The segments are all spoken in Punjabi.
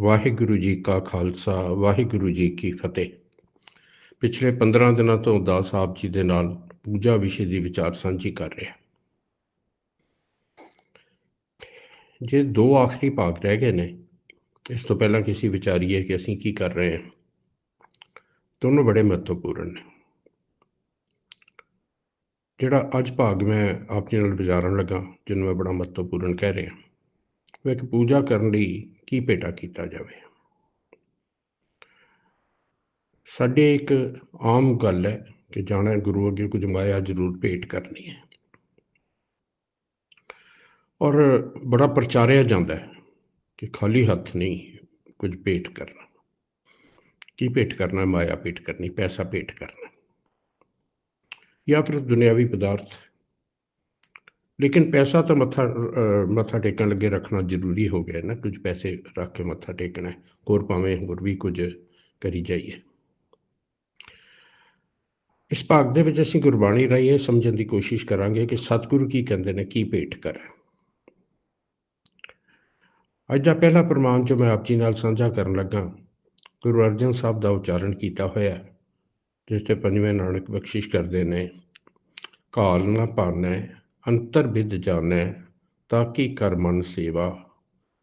ਵਾਹਿਗੁਰੂ ਜੀ ਕਾ ਖਾਲਸਾ, ਵਾਹਿਗੁਰੂ ਜੀ ਕੀ ਫਤਿਹ। ਪਿਛਲੇ 15 ਦਿਨਾਂ ਤੋਂ ਦਾਸ ਸਾਹਿਬ ਜੀ ਦੇ ਨਾਲ ਪੂਜਾ ਵਿਸ਼ੇ ਦੀ ਵਿਚਾਰ ਸਾਂਝੀ ਕਰ ਰਿਹਾ ਜੇ ਦੋ ਆਖਰੀ ਭਾਗ ਰਹਿ ਗਏ ਨੇ, ਇਸ ਤੋਂ ਪਹਿਲਾਂ ਕਿਸੇ ਵਿਚਾਰੀਏ ਕਿ ਅਸੀਂ ਕੀ ਕਰ ਰਹੇ ਹਾਂ। ਦੋਨੋਂ ਬੜੇ ਮਹੱਤਵਪੂਰਨ ਨੇ। ਜਿਹੜਾ ਅੱਜ ਭਾਗ ਮੈਂ ਆਪ ਜੀ ਨਾਲ ਵਿਚਾਰਨ ਲੱਗਾ, ਜਿਹਨੂੰ ਮੈਂ ਬੜਾ ਮਹੱਤਵਪੂਰਨ ਕਹਿ ਰਿਹਾ ਉਹ ਪੂਜਾ ਕਰਨ ਲਈ ਕੀ ਭੇਟਾ ਕੀਤਾ ਜਾਵੇ? ਸਾਡੇ ਇੱਕ ਆਮ ਗੱਲ ਹੈ ਕਿ ਜਾਣਾ ਗੁਰੂ ਅੱਗੇ, ਕੁਝ ਮਾਇਆ ਜ਼ਰੂਰ ਭੇਟ ਕਰਨੀ ਹੈ। ਔਰ ਬੜਾ ਪ੍ਰਚਾਰਿਆ ਜਾਂਦਾ ਹੈ ਕਿ ਖਾਲੀ ਹੱਥ ਨਹੀਂ ਕੁਝ ਭੇਟ ਕਰਨਾ। ਕੀ ਭੇਟ ਕਰਨਾ ਮਾਇਆ ਭੇਟ ਕਰਨੀ, ਪੈਸਾ ਭੇਟ ਕਰਨਾ ਜਾਂ ਫਿਰ ਦੁਨਿਆਵੀ ਪਦਾਰਥ ਲੇਕਿਨ ਪੈਸਾ ਤਾਂ ਮੱਥਾ ਮੱਥਾ ਟੇਕਣ ਲੱਗੇ ਰੱਖਣਾ ਜ਼ਰੂਰੀ ਹੋ ਗਿਆ ਨਾ ਕੁਝ ਪੈਸੇ ਰੱਖ ਕੇ ਮੱਥਾ ਟੇਕਣਾ ਹੋਰ ਭਾਵੇਂ ਹੋਰ ਵੀ ਕੁਝ ਕਰੀ ਜਾਈਏ। ਇਸ ਭਾਗ ਦੇ ਵਿੱਚ ਅਸੀਂ ਗੁਰਬਾਣੀ ਰਾਹੀਂ ਇਹ ਸਮਝਣ ਦੀ ਕੋਸ਼ਿਸ਼ ਕਰਾਂਗੇ ਕਿ ਸਤਿਗੁਰੂ ਕੀ ਕਹਿੰਦੇ ਨੇ ਕੀ ਭੇਟ ਕਰ। ਅੱਜ ਦਾ ਪਹਿਲਾ ਪ੍ਰਮਾਣ ਜੋ ਮੈਂ ਆਪ ਜੀ ਨਾਲ ਸਾਂਝਾ ਕਰਨ ਲੱਗਾ ਗੁਰੂ ਅਰਜਨ ਸਾਹਿਬ ਦਾ ਉਚਾਰਨ ਕੀਤਾ ਹੋਇਆ ਹੈ, ਜਿਸ ਤੇ ਪੰਜਵੇਂ ਨਾਨਕ ਬਖਸ਼ਿਸ਼ ਕਰਦੇ ਨੇ ਕਾਲ ਨਾ ਪਾਨੈ ਅੰਤਰ ਵਿਦ ਜਾਣੈ ਤਾਕੀ ਕਰ ਮਨ ਸੇਵਾ?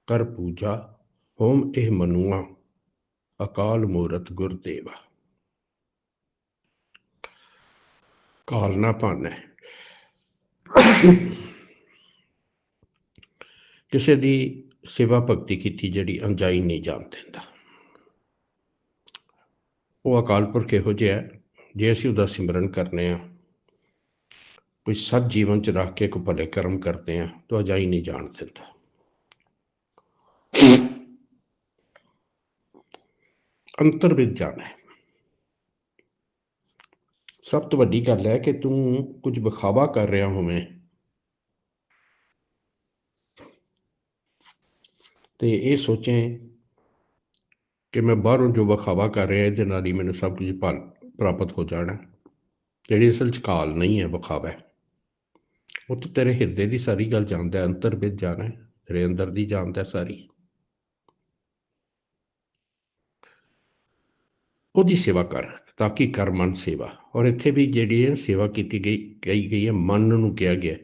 ਕਰ ਪੂਜਾ ਹੋਮ ਇਹ ਮਨੁਆ ਅਕਾਲ ਮੂਰਤ ਗੁਰ ਦੇਵਾ। ਕਾਲ ਨਾ ਪਾਨੈ ਕਿਸੇ ਦੀ ਸੇਵਾ ਭਗਤੀ ਕੀਤੀ ਜਿਹੜੀ ਅੰਜਾਈ ਨਹੀਂ ਜਾਣ ਦਿੰਦਾ। ਉਹ ਅਕਾਲ ਪੁਰਖ ਇਹੋ ਜਿਹਾ ਹੈ, ਜੇ ਅਸੀਂ ਉਹਦਾ ਸਿਮਰਨ ਕਰਨੇ ਆ ਕੋਈ ਸਤ ਜੀਵਨ ਚ ਰੱਖ ਕੇ ਕੋਈ ਭਲੇ ਕਰਮ ਕਰਦੇ ਆ, ਤਾਂ ਅਜਾਈ ਨਹੀਂ ਜਾਣ ਦਿੰਦਾ। ਅੰਤਰ ਵਿੱਚ ਜਾਣਾ ਹੈ। ਸਭ ਤੋਂ ਵੱਡੀ ਗੱਲ ਹੈ ਕਿ ਤੂੰ ਕੁਝ ਵਿਖਾਵਾ ਕਰ ਰਿਹਾ ਹੋਵੇਂ। ਤੇ ਇਹ ਸੋਚੇ ਕਿ ਮੈਂ ਬਾਹਰੋਂ ਜੋ ਵਿਖਾਵਾ ਕਰ ਰਿਹਾ, ਇਹਦੇ ਨਾਲ ਹੀ ਮੈਨੂੰ ਸਭ ਕੁਝ ਭਲ, ਪ੍ਰਾਪਤ ਹੋ ਜਾਣਾ। ਜਿਹੜੀ ਅਸਲ ਚ ਕਾਲ ਨਹੀਂ ਹੈ ਵਿਖਾਵਾ। ਹੈ ਉਹ ਤਾਂ ਤੇਰੇ ਹਿਰਦੇ ਦੀ ਸਾਰੀ ਗੱਲ ਜਾਣਦਾ ਹੈ ਅੰਤਰ ਵਿੱਚ ਜਾਣਾ ਹੈ ਤੇਰੇ ਅੰਦਰ ਦੀ ਜਾਣਦਾ ਸਾਰੀ। ਉਹਦੀ ਸੇਵਾ ਕਰ ਤਾਂ ਕਿ ਕਰ ਮਨ ਸੇਵਾ। ਔਰ ਇੱਥੇ ਵੀ ਜਿਹੜੀ ਹੈ ਸੇਵਾ ਕੀਤੀ ਗਈ ਕਹੀ ਗਈ ਹੈ ਮਨ ਨੂੰ ਕਿਹਾ ਗਿਆ ਹੈ,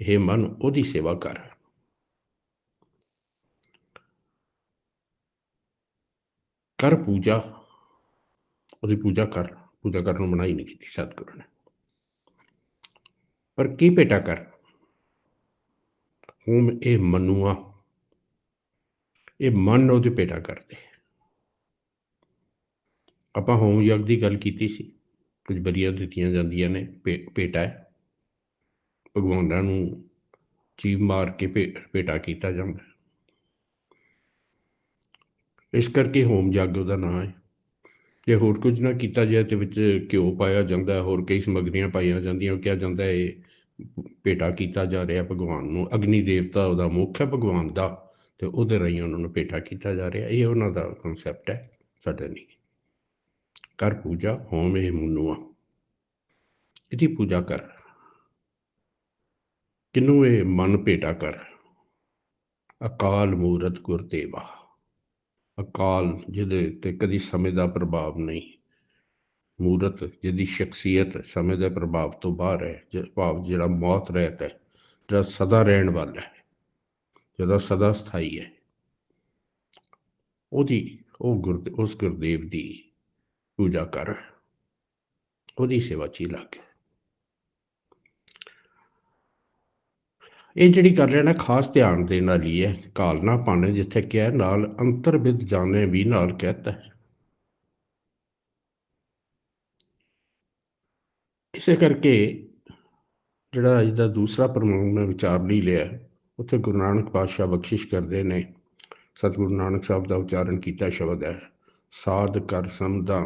ਇਹ ਮਨ ਉਹਦੀ ਸੇਵਾ ਕਰ। ਕਰ ਪੂਜਾ ਉਹਦੀ ਪੂਜਾ ਕਰ। ਪੂਜਾ ਕਰਨ ਨੂੰ ਮਨਾਹੀ ਨਹੀਂ ਕੀਤੀ ਸਤਿਗੁਰੂ ਨੇ। ਪਰ ਕੀ ਭੇਟਾ ਕਰ? ਹੁਣ ਇਹ ਮਨੂਆ। ਇਹ ਮਨ ਉਹਦੇ ਭੇਟਾ ਕਰਦੇ। ਆਪਾਂ ਹੋਮ ਯਗ ਦੀ ਗੱਲ ਕੀਤੀ ਸੀ। ਕੁਝ ਬਰੀਆਂ ਦਿੱਤੀਆਂ ਜਾਂਦੀਆਂ ਨੇ ਭੇ- ਭੇਟਾ ਹੈ। ਭਗਵਾਨਾਂ ਨੂੰ ਚੀਵ ਮਾਰ ਕੇ ਭੇ- ਭੇਟਾ ਕੀਤਾ ਜਾਂਦਾ। ਇਸ ਕਰਕੇ ਹੋਮ ਯਗ ਉਹਦਾ ਨਾਮ ਹੈ। ਜੇ ਹੋਰ ਕੁਝ ਨਾ ਕੀਤਾ ਜਾਏ ਤੇ ਵਿੱਚ ਘਿਓ ਪਾਇਆ ਜਾਂਦਾ ਹੋਰ ਕਈ ਸਮੱਗਰੀਆਂ ਪਾਈਆਂ ਜਾਂਦੀਆਂ ਕਿਹਾ ਜਾਂਦਾ ਹੈ, ਭੇਟਾ ਕੀਤਾ ਜਾ ਰਿਹਾ ਭਗਵਾਨ ਨੂੰ, ਅਗਨੀ ਦੇਵਤਾ ਉਹਦਾ ਮੁੱਖ ਹੈ ਭਗਵਾਨ ਦਾ, ਤੇ ਉਹਦੇ ਰਾਹੀਂ ਉਹਨਾਂ ਨੂੰ ਭੇਟਾ ਕੀਤਾ ਜਾ ਰਿਹਾ, ਇਹ ਉਹਨਾਂ ਦਾ ਕਨਸੈਪਟ ਹੈ, ਸਾਡਾ ਨਹੀਂ ਕਰ ਪੂਜਾ ਹੋਮ ਇਹ ਮੁਨੂਆ। ਇਹਦੀ ਪੂਜਾ ਕਰ। ਕਿਨੂੰ ਇਹ ਮਨ ਭੇਟਾ ਕਰ? ਅਕਾਲ ਮੂਰਤ ਗੁਰਦੇਵਾ। ਅਕਾਲ, ਜਿਹਦੇ ਤੇ ਕਦੀ ਸਮੇਂ ਦਾ ਪ੍ਰਭਾਵ ਨਹੀਂ। ਮੂਰਤ, ਜਿਹਦੀ ਸ਼ਖਸੀਅਤ ਸਮੇਂ ਦੇ ਪ੍ਰਭਾਵ ਤੋਂ ਬਾਹਰ ਹੈ ਜ- ਭਾਵ ਜਿਹੜਾ ਮੌਤ ਰਹਿਤ ਹੈ, ਜਿਹੜਾ ਸਦਾ ਰਹਿਣ ਵਾਲਾ ਹੈ ਜਿਹੜਾ ਸਦਾ ਸਥਾਈ ਹੈ। ਉਹਦੀ, ਉਹ ਗੁਰ, ਉਸ ਗੁਰਦੇਵ ਦੀ ਪੂਜਾ ਕਰ, ਉਹਦੀ ਸੇਵਾ ਚ ਹੀ ਲੱਗ ਇਹ ਜਿਹੜੀ ਕਰ ਰਿਹਾ ਨਾ, ਖਾਸ ਧਿਆਨ ਦੇਣ ਵਾਲੀ ਹੈ ਕਾਲ ਨਾ ਪਾਣੇ ਜਿੱਥੇ ਕਿਹਾ, ਨਾਲ ਅੰਤਰ ਵਿਦ ਜਾਣੇ ਵੀ ਨਾਲ ਕਹਤਾ ਹੈ। ਇਸੇ ਕਰਕੇ ਜਿਹੜਾ ਅੱਜ ਦਾ ਦੂਸਰਾ ਪ੍ਰਮਾਣ ਮੈਂ ਵਿਚਾਰ ਲਈ ਲਿਆ, ਉੱਥੇ ਗੁਰੂ ਨਾਨਕ ਪਾਤਸ਼ਾਹ ਬਖਸ਼ਿਸ਼ ਕਰਦੇ ਨੇ। ਸਤਿਗੁਰੂ ਨਾਨਕ ਸਾਹਿਬ ਦਾ ਉਚਾਰਨ ਕੀਤਾ ਸ਼ਬਦ ਹੈ, ਸਾਧ ਕਰ ਸਮਦਾ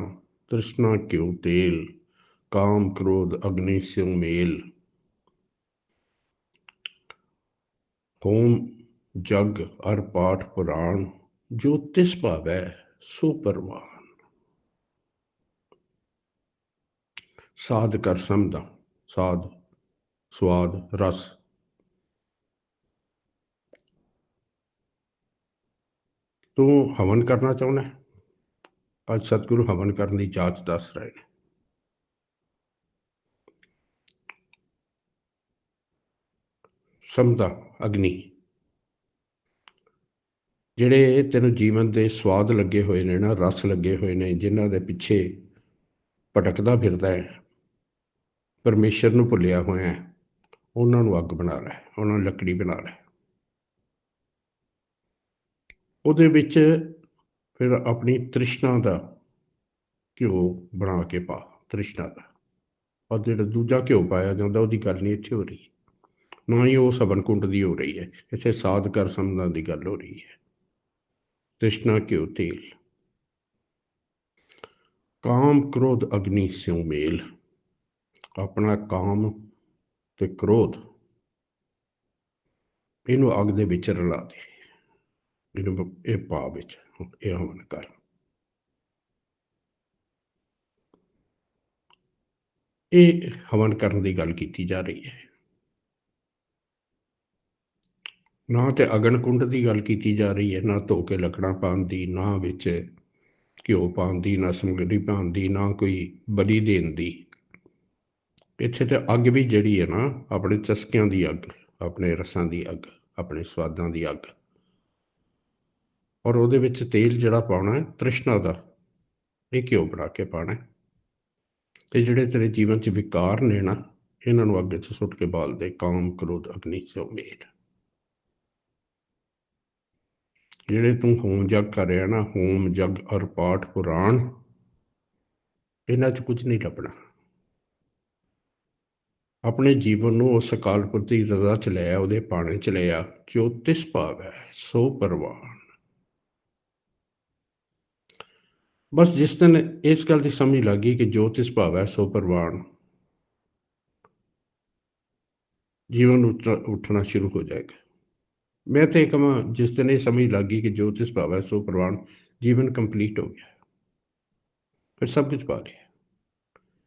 ਤ੍ਰਿਸ਼ਨਾ ਕਿਉ ਤੇਲ, ਕਾਮ ਕ੍ਰੋਧ ਅਗਨੀ ਸਿਉ ਮੇਲ। ਹੋਮ ਜਗ ਅਰ ਪਾਠ ਪੁਰਾਣ, ਜੋ ਤਿਸ ਭਾਵੈ ਸੋ ਪਰਵਾਨ। ਸਾਧ ਕਰ ਸਮਦਾ ਸਾਧ ਸਵਾਦ ਰਸ। ਤੂੰ ਹਵਨ ਕਰਨਾ ਚਾਹੁੰਦਾ ਅੱਜ ਸਤਿਗੁਰੂ ਹਵਨ ਕਰਨ ਦੀ ਜਾਚ ਦੱਸ ਰਹੇ ਨੇ। ਸਮਦਾ ਅਗਨੀ। ਜਿਹੜੇ ਤੈਨੂੰ ਜੀਵਨ ਦੇ ਸਵਾਦ ਲੱਗੇ ਹੋਏ ਨੇ ਨਾ, ਰਸ ਲੱਗੇ ਹੋਏ ਨੇ, ਜਿਨ੍ਹਾਂ ਦੇ ਪਿੱਛੇ ਭਟਕਦਾ ਫਿਰਦਾ ਹੈ, ਪਰਮੇਸ਼ਰ ਨੂੰ ਭੁੱਲਿਆ ਹੋਇਆ ਹੈ, ਉਹਨਾਂ ਨੂੰ ਅੱਗ ਬਣਾ ਲੈ ਉਹਨਾਂ ਨੂੰ ਲੱਕੜੀ ਬਣਾ ਲੈ ਉਹਦੇ ਵਿੱਚ ਫਿਰ ਆਪਣੀ ਤ੍ਰਿਸ਼ਨਾ ਦਾ ਘਿਓ ਬਣਾ ਕੇ ਪਾ, ਤ੍ਰਿਸ਼ਨਾ ਦਾ। ਔਰ ਜਿਹੜਾ ਦੂਜਾ ਘਿਓ ਪਾਇਆ ਜਾਂਦਾ, ਉਹਦੀ ਗੱਲ ਨਹੀਂ ਇੱਥੇ ਹੋ ਰਹੀ। ਨਾ ਹੀ ਉਹ ਸਬਨ ਕੁੰਡ ਦੀ ਹੋ ਰਹੀ ਹੈ। ਇੱਥੇ ਸਾਧ ਕਰ ਦੀ ਗੱਲ ਹੋ ਰਹੀ ਹੈ। ਤ੍ਰਿਸ਼ਨਾ ਘਿਓ ਤੇਲ। ਕਾਮ ਕ੍ਰੋਧ ਅਗਨੀ ਸਿਉ ਮੇਲ। ਆਪਣਾ ਕਾਮ ਤੇ ਕ੍ਰੋਧ ਇਹਨੂੰ ਅੱਗ ਦੇ ਵਿੱਚ ਰਲਾ ਦੇ। ਇਹਨੂੰ ਇਹ ਭਾਵ ਵਿੱਚ ਇਹ ਹਵਨ ਕਰ। ਇਹ ਹਵਨ ਕਰਨ ਦੀ ਗੱਲ ਕੀਤੀ ਜਾ ਰਹੀ ਹੈ। ਨਾ ਤੇ ਅਗਨਕੁੰਡ ਦੀ ਗੱਲ ਕੀਤੀ ਜਾ ਰਹੀ ਹੈ, ਨਾ ਧੋ ਕੇ ਲੱਕੜਾਂ ਪਾਉਣ ਦੀ, ਨਾ ਵਿੱਚ ਘਿਓ ਪਾਉਣ ਦੀ, ਨਾ ਸਮਗਰੀ ਪਾਉਣ ਦੀ, ਨਾ ਕੋਈ ਬਲੀ ਦੇਣ ਦੀ। ਇੱਥੇ ਤੇ ਅੱਗ ਵੀ ਜਿਹੜੀ ਹੈ ਨਾ, ਆਪਣੇ ਚਸਕਿਆਂ ਦੀ ਅੱਗ, ਆਪਣੇ ਰਸਾਂ ਦੀ ਅੱਗ, ਆਪਣੇ ਸਵਾਦਾਂ ਦੀ ਅੱਗ। ਔਰ ਉਹਦੇ ਵਿੱਚ ਤੇਲ ਜਿਹੜਾ ਪਾਉਣਾ ਹੈ, ਤ੍ਰਿਸ਼ਨਾ ਦਾ, ਇਹ ਘਿਓ ਬਣਾ ਕੇ ਪਾਉਣਾ ਹੈ। ਤੇ ਜਿਹੜੇ ਤੇਰੇ ਜੀਵਨ 'ਚ ਵਿਕਾਰ ਨੇ ਨਾ, ਇਹਨਾਂ ਨੂੰ ਅੱਗੇ 'ਚ ਸੁੱਟ ਕੇ ਬਾਲ ਦੇ ਕਾਮ, ਕ੍ਰੋਧ, ਅਗਨੀ ਸੋ ਮੇਲ ਜਿਹੜੇ ਤੂੰ ਹੋਮ ਜਗ ਕਰ ਰਿਹਾ ਨਾ, ਹੋਮ ਜਗ ਔਰ ਪਾਠ ਪੁਰਾਣ, ਇਹਨਾਂ 'ਚ ਕੁਝ ਨਹੀਂ ਲੱਭਣਾ। ਆਪਣੇ ਜੀਵਨ ਨੂੰ ਉਸ ਅਕਾਲ ਦੀ ਰਜ਼ਾ ਚ ਲੈ ਆ, ਉਹਦੇ ਪਾਣੇ ਚ ਲਿਆ ਜੋ ਤਿਸ ਭਾਵ ਹੈ, ਸੋ ਪਰਵਾਨ। ਬਸ ਜਿਸ ਦਿਨ ਇਸ ਗੱਲ ਦੀ ਸਮਝ ਲੱਗੀ ਕਿ ਜੋ ਤਿਸ ਭਾਵ ਹੈ, ਸੋ ਪਰਵਾਨ, ਜੀਵਨ ਉੱਠ- ਉੱਠਣਾ ਸ਼ੁਰੂ ਹੋ ਜਾਏਗਾ। ਮੈਂ ਤੇ ਕਮਾ ਜਿਸ ਦਿਨ ਇਹ ਸਮਝ ਲੱਗੀ ਕਿ ਜੋ ਤਿਸ ਭਾਵ ਹੈ, ਸੋ ਪ੍ਰਵਾਨ ਜੀਵਨ ਕੰਪਲੀਟ ਹੋ ਗਿਆ। ਫਿਰ ਸਭ ਕੁਝ ਪਾ ਲਿਆ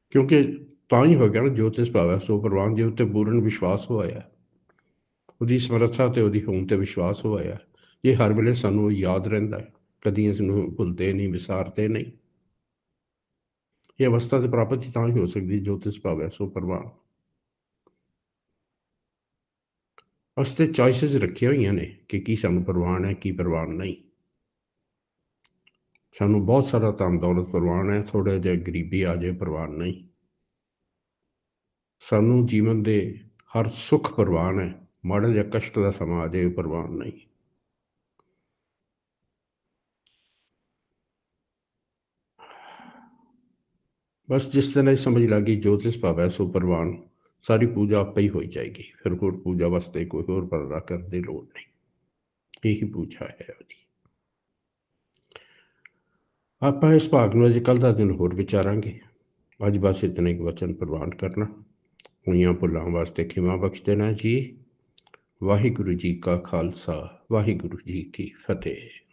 ਕਿਉਂਕਿ ਤਾਂ ਹੀ ਹੋ ਗਿਆ ਨਾ ਜੋਤਿਸ ਭਾਵੈ ਸੋ ਪ੍ਰਵਾਨ ਜੇ ਉੱਤੇ ਪੂਰਨ ਵਿਸ਼ਵਾਸ ਹੋਇਆ ਉਹਦੀ ਸਮਰੱਥਾ ਤੇ ਉਹਦੀ ਹੋਂਦ ਤੇ ਵਿਸ਼ਵਾਸ ਹੋਇਆ ਇਹ ਹਰ ਵੇਲੇ ਸਾਨੂੰ ਯਾਦ ਰਹਿੰਦਾ ਹੈ। ਕਦੀ ਇਸ ਨੂੰ ਭੁੱਲਦੇ ਨਹੀਂ, ਵਿਸਾਰਦੇ ਨਹੀਂ। ਇਹ ਅਵਸਥਾ ਤੇ ਪ੍ਰਾਪਤੀ ਤਾਂ ਹੀ ਹੋ ਸਕਦੀ ਜੋਤਿਸ ਭਾਵੈ ਸੋ ਪ੍ਰਵਾਨ। ਅਸਤੇ ਚੋਇਸਸ ਰੱਖੀਆਂ ਹੋਈਆਂ ਨੇ ਕਿ ਕੀ ਸਾਨੂੰ ਪ੍ਰਵਾਨ ਹੈ, ਕੀ ਪ੍ਰਵਾਨ ਨਹੀਂ। ਸਾਨੂੰ ਬਹੁਤ ਸਾਰਾ ਧਨ ਦੌਲਤ ਪ੍ਰਵਾਨ ਹੈ ਥੋੜਾ ਜਿਹਾ ਗਰੀਬੀ ਆ ਜਾਏ, ਪ੍ਰਵਾਨ ਨਹੀਂ। ਸਾਨੂੰ ਜੀਵਨ ਦੇ ਹਰ ਸੁੱਖ ਪ੍ਰਵਾਨ ਹੈ, ਮਾੜਾ ਜਿਹਾ ਕਸ਼ਟ ਦਾ ਸਮਾਂ ਆ ਜਾਏ, ਪ੍ਰਵਾਨ ਨਹੀਂ। ਬਸ ਜਿਸ ਦਿਨ ਇਹ ਸਮਝ ਲੱਗੀ ਜੋਤਿਸ ਭਾਵੈ, ਸੋ ਪ੍ਰਵਾਨ। ਸਾਰੀ ਪੂਜਾ ਆਪੇ ਹੀ ਹੋਈ ਜਾਏਗੀ। ਫਿਰ ਹੋਰ ਪੂਜਾ ਵਾਸਤੇ ਕੋਈ ਹੋਰ ਪਰਦਾ ਕਰਨ ਦੀ ਲੋੜ ਨਹੀਂ। ਇਹੀ ਪੂਜਾ ਹੈ ਉਹਦੀ ਆਪਾਂ ਇਸ ਭਾਗ ਨੂੰ ਅੱਜ ਕੱਲ ਦਾ ਦਿਨ ਹੋਰ ਵਿਚਾਰਾਂਗੇ। ਅੱਜ ਬਸ ਇਤਨਾ ਹੀ ਵਚਨ ਪ੍ਰਵਾਨ ਕਰਨਾ। ਹੋਈਆਂ ਭੁੱਲਾਂ ਵਾਸਤੇ ਖਿਮਾ ਬਖਸ਼ ਦੇਣਾ ਜੀ। ਵਾਹਿਗੁਰੂ ਜੀ ਕਾ ਖਾਲਸਾ, ਵਾਹਿਗੁਰੂ ਜੀ ਕੀ ਫਤਿਹ।